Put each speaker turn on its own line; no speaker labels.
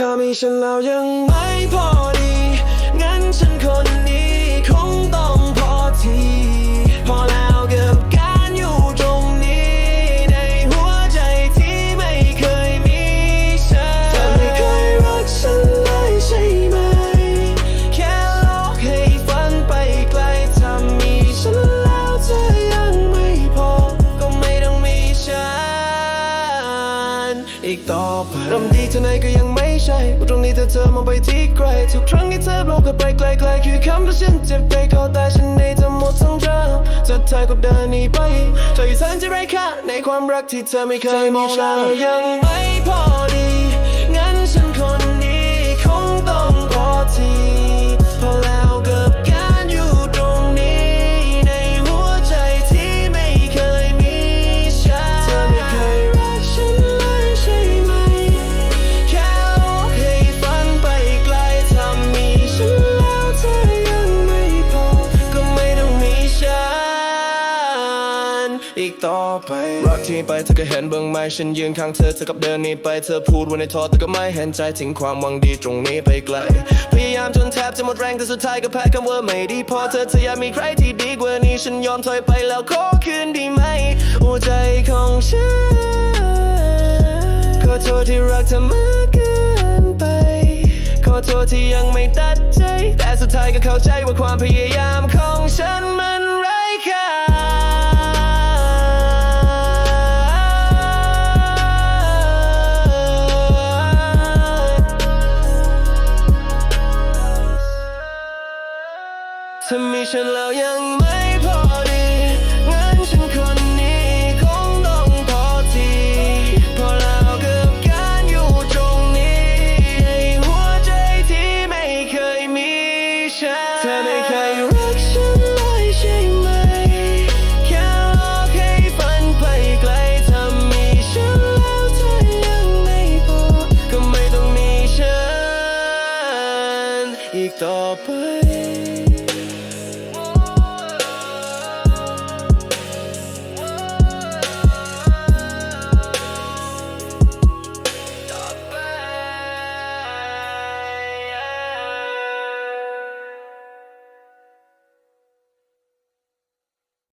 ถ้ามีฉันแล้วยังไม่พอดี งั้นฉันคนนี้คงต้องพอที พอแล้วกับการอยู่ตรงนี้ ในหัวใจที่ไม่เคยมีฉันเธอไม่เคยรักฉันเลยใช่ไหม แค่โลกให้ฝันไปไกลถ้ามีฉันแล้วเธอยังไม่พอ ก็ไม่ต้องมีฉัน อีกต่อไปริ่มดีเท่าไหนก็ยัง เธอมองไปที่ไกลทุกครั้งที่เธอมองเข้าไปไกลๆคือคำว่าฉันเจ็บใจเข้าแต่ฉันในทั้งหมดทั้งเรื่องสุดท้ายก็เดินหนีไปเธออยู่แสนจะไร้ค่าในความรักที่เธอไม่เคยมีฉันยังไม่พอ อีกต่อไป รักที่ไปเธอก็เห็นเบื้องไหมฉันยืนข้างเธอเธอกับเดินหนี้ไปเธอพูดว่าในทอแต่ก็ไม่เห็นใจทิ้งความหวังดีตรงนี้ไปไกล พยายามจนแทบจะหมดแรงแต่สุดท้ายก็แพ้คำว่าไม่ดีพอเธอเธออยากมีใครที่ดีกว่านี้ฉันยอมถอยไปแล้วขอคืนด้ไหม หัวใจของฉันขอโทษที่รักเธอมากเกินไปขอโทษที่ยังไม่ตัดใจ แต่สุดท้ายก็เข้าใจว่าความพยายามของฉันมัน ถ้ามีฉันแล้วยังไม่พอดีงั้นฉันคนนี้คงต้องพอทีพอแล้วกับการอยู่ตรงนี้ในหัวใจที่ไม่เคยมีฉันเธอไม่เคยรักฉันเลยใช่ไหม แค่รอให้ฝันไปไกลถ้ามีฉันแล้วเธอยังไม่พอก็ไม่ต้องมีฉันอีกต่อไป